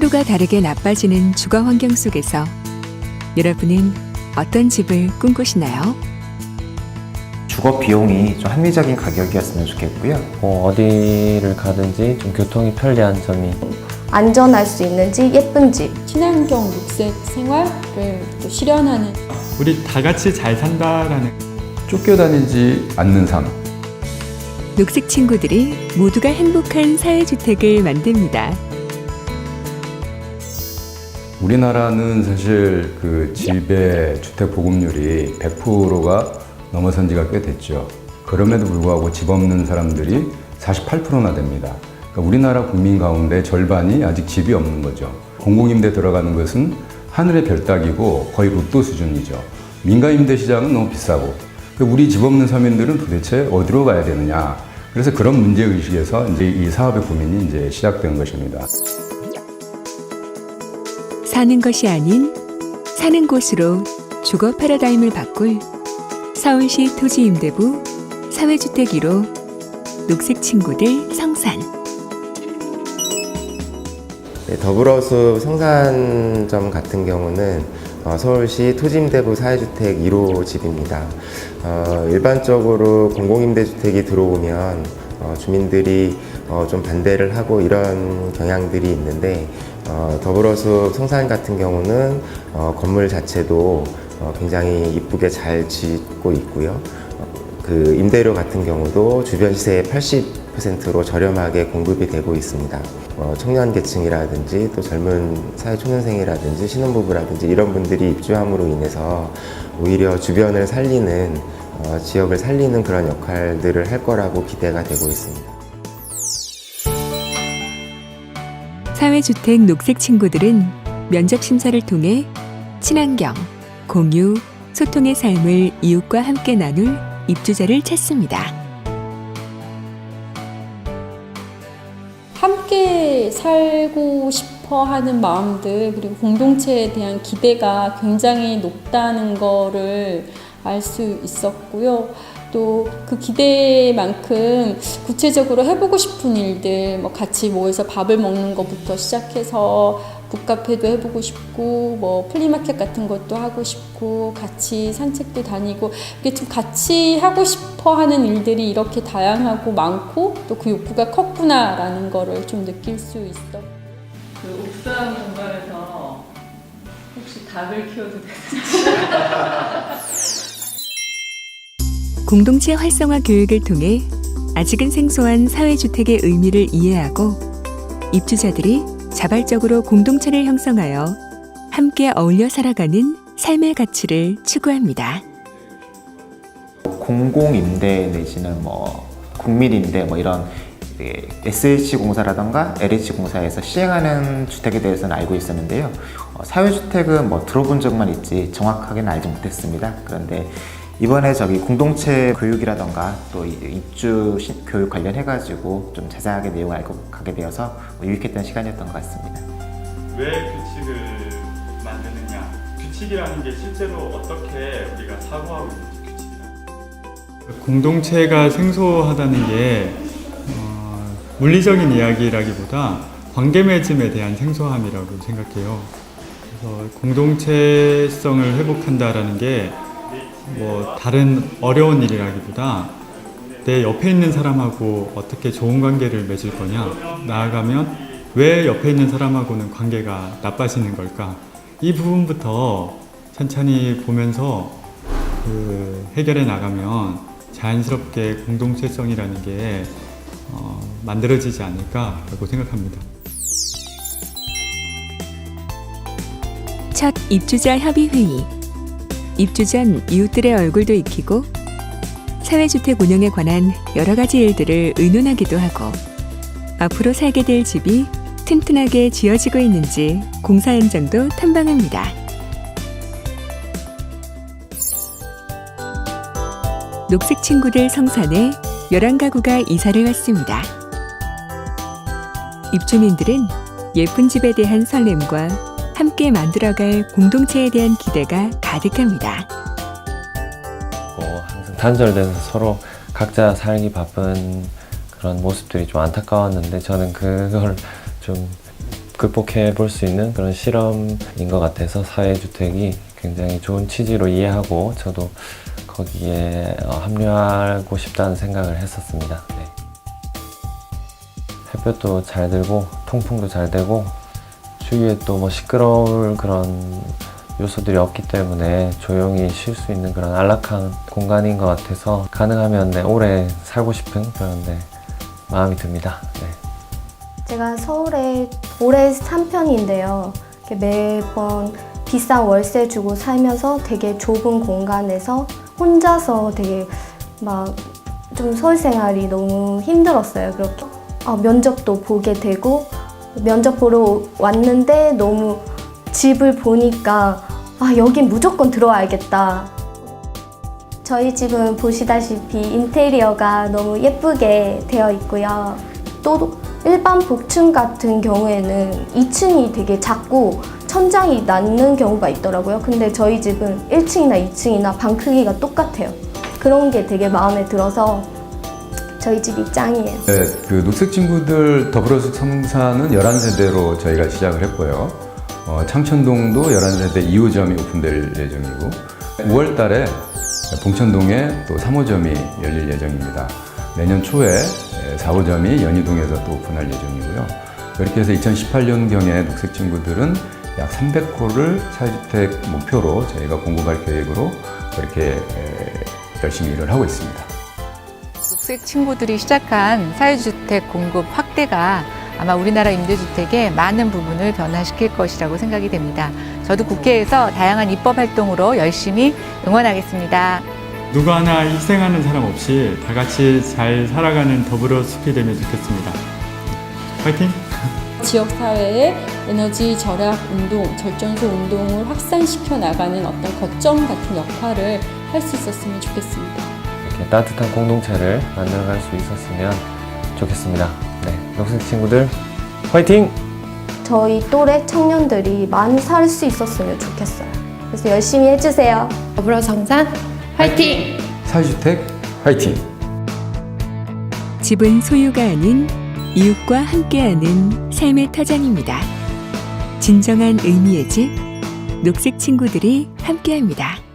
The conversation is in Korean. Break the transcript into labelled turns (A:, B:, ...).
A: 하루가 다르게 나빠지는 주거 환경 속에서 여러분은 어떤 집을 꿈꾸시나요?
B: 주거 비용이 좀 합리적인 가격이었으면 좋겠고요.
C: 뭐 어디를 가든지 좀 교통이 편리한 점이
D: 안전할 수 있는 집, 예쁜 집.
E: 친환경 녹색 생활을 또 실현하는
F: 우리 다 같이 잘 산다라는
G: 쫓겨다니지 않는 삶.
A: 녹색 친구들이 모두가 행복한 사회주택을 만듭니다.
G: 우리나라는 사실 그 집의 주택 보급률이 100%가 넘어선 지가 꽤 됐죠. 그럼에도 불구하고 집 없는 사람들이 48%나 됩니다. 그러니까 우리나라 국민 가운데 절반이 아직 집이 없는 거죠. 공공임대 들어가는 것은 하늘의 별 따기고 거의 로또 수준이죠. 민간임대 시장은 너무 비싸고 그 우리 집 없는 서민들은 도대체 어디로 가야 되느냐. 그래서 그런 문제 의식에서 이제 이 사업의 고민이 이제 시작된 것입니다.
A: 사는 것이 아닌 사는 곳으로 주거 패러다임을 바꿀 서울시 토지임대부 사회주택 1호 녹색 친구들 성산
H: 네, 더불어숲 성산점 같은 경우는 어, 서울시 토지임대부 사회주택 1호 집입니다. 어, 일반적으로 공공임대주택이 들어오면 어, 주민들이 어, 좀 반대를 하고 이런 경향들이 있는데 어, 더불어숲 성산 같은 경우는 어, 건물 자체도 어, 굉장히 이쁘게 잘 짓고 있고요. 그 임대료 같은 경우도 주변 시세의 80%로 저렴하게 공급이 되고 있습니다. 어, 청년 계층이라든지 또 젊은 사회 초년생이라든지 신혼부부라든지 이런 분들이 입주함으로 인해서 오히려 주변을 살리는 어, 지역을 살리는 그런 역할들을 할 거라고 기대가 되고 있습니다.
A: 사회주택 녹색 친구들은 면접 심사를 통해 친환경, 공유, 소통의 삶을 이웃과 함께 나눌 입주자를 찾습니다.
E: 함께 살고 싶어 하는 마음들 그리고 공동체에 대한 기대가 굉장히 높다는 거를 알 수 있었고요. 또 그 기대만큼 구체적으로 해보고 싶은 일들, 뭐 같이 모여서 밥을 먹는 것부터 시작해서 북카페도 해보고 싶고, 뭐 플리마켓 같은 것도 하고 싶고, 같이 산책도 다니고, 이게 좀 같이 하고 싶어 하는 일들이 이렇게 다양하고 많고, 또 그 욕구가 컸구나라는 거를 좀 느낄 수 있어.
I: 그 옥상 공간에서 혹시 닭을 키워도 되는지
A: 공동체 활성화 교육을 통해 아직은 생소한 사회주택의 의미를 이해하고 입주자들이 자발적으로 공동체를 형성하여 함께 어울려 살아가는 삶의 가치를 추구합니다.
B: 공공임대 내지는 뭐 국민임대 뭐 이런 SH공사라던가 LH공사에서 시행하는 주택에 대해서는 알고 있었는데요. 어, 사회주택은 뭐 들어본 적만 있지 정확하게는 알지 못했습니다. 그런데 이번에 저기 공동체 교육이라던가 또 이- 입주 시- 교육 관련해가지고 좀 자세하게 내용을 알고 가게 되어서 유익했던 시간이었던 것 같습니다.
F: 왜 규칙을 만드느냐 규칙이라는 게 실제로 어떻게 우리가 사고하고 있는지 규칙이라는 공동체가 생소하다는 게 어, 물리적인 이야기라기보다 관계 맺음에 대한 생소함이라고 생각해요. 그래서 공동체성을 회복한다라는 게 뭐 다른 어려운 일이라기보다 내 옆에 있는 사람하고 어떻게 좋은 관계를 맺을 거냐 나아가면 왜 옆에 있는 사람하고는 관계가 나빠지는 걸까 이 부분부터 천천히 보면서 그 해결해 나가면 자연스럽게 공동체성이라는 게 어, 만들어지지 않을까라고 생각합니다.
A: 첫 입주자 협의 회의. 입주 전 이웃들의 얼굴도 익히고 사회주택 운영에 관한 여러 가지 일들을 의논하기도 하고 앞으로 살게 될 집이 튼튼하게 지어지고 있는지 공사 현장도 탐방합니다. 녹색 친구들 성산에 11가구가 이사를 왔습니다. 입주민들은 예쁜 집에 대한 설렘과 함께 만들어갈 공동체에 대한 기대가 가득합니다.
C: 고 항상 단절돼서 서로 각자 살기 바쁜 그런 모습들이 좀 안타까웠는데 저는 그걸 좀 극복해 볼 수 있는 그런 실험인 것 같아서 사회주택이 굉장히 좋은 취지로 이해하고 저도 거기에 어, 합류하고 싶다는 생각을 했었습니다. 네. 햇볕도 잘 들고 통풍도 잘 되고 주위에 또 뭐 시끄러울 그런 요소들이 없기 때문에 조용히 쉴 수 있는 그런 안락한 공간인 것 같아서 가능하면 네, 오래 살고 싶은 그런 네, 마음이 듭니다. 네.
D: 제가 서울에 오래 산 편인데요. 매번 비싼 월세 주고 살면서 되게 좁은 공간에서 혼자서 되게 막 좀 서울 생활이 너무 힘들었어요. 그렇게 아, 면접도 보게 되고 면접 보러 왔는데 너무 집을 보니까 아 여긴 무조건 들어와야겠다. 저희 집은 보시다시피 인테리어가 너무 예쁘게 되어 있고요. 또 일반 복층 같은 경우에는 2층이 되게 작고 천장이 낮는 경우가 있더라고요. 근데 저희 집은 1층이나 2층이나 방 크기가 똑같아요. 그런 게 되게 마음에 들어서 저희 집이 짱이에요.
G: 네, 그 녹색 친구들 더불어서 성사는 11세대로 저희가 시작을 했고요. 어, 창천동도 11세대 2호점이 오픈될 예정이고 5월 달에 봉천동에 또 3호점이 열릴 예정입니다. 내년 초에 4호점이 연희동에서 또 오픈할 예정이고요. 이렇게 해서 2018년경에 녹색 친구들은 약 300호를 사회주택 목표로 저희가 공급할 계획으로 이렇게 에, 열심히 일을 하고 있습니다.
J: 녹색 친구들이 시작한 사회주택 공급 확대가 아마 우리나라 임대주택의 많은 부분을 변화시킬 것이라고 생각이 됩니다. 저도 국회에서 다양한 입법 활동으로 열심히 응원하겠습니다.
F: 누구 하나 희생하는 사람 없이 다 같이 잘 살아가는 더불어 숲이 되면 좋겠습니다. 화이팅!
E: 지역 사회의 에너지 절약 운동, 절전소 운동을 확산시켜 나가는 어떤 거점 같은 역할을 할 수 있었으면 좋겠습니다.
C: 이렇게 따뜻한 공동체를 만들어갈 수 있었으면 좋겠습니다. 네, 녹색 친구들 화이팅!
D: 저희 또래 청년들이 많이 살 수 있었으면 좋겠어요. 그래서 열심히 해주세요.
J: 더불어 성산 화이팅!
G: 사회주택 화이팅!
A: 집은 소유가 아닌 이웃과 함께하는 삶의 터전입니다. 진정한 의미의 집, 녹색 친구들이 함께합니다.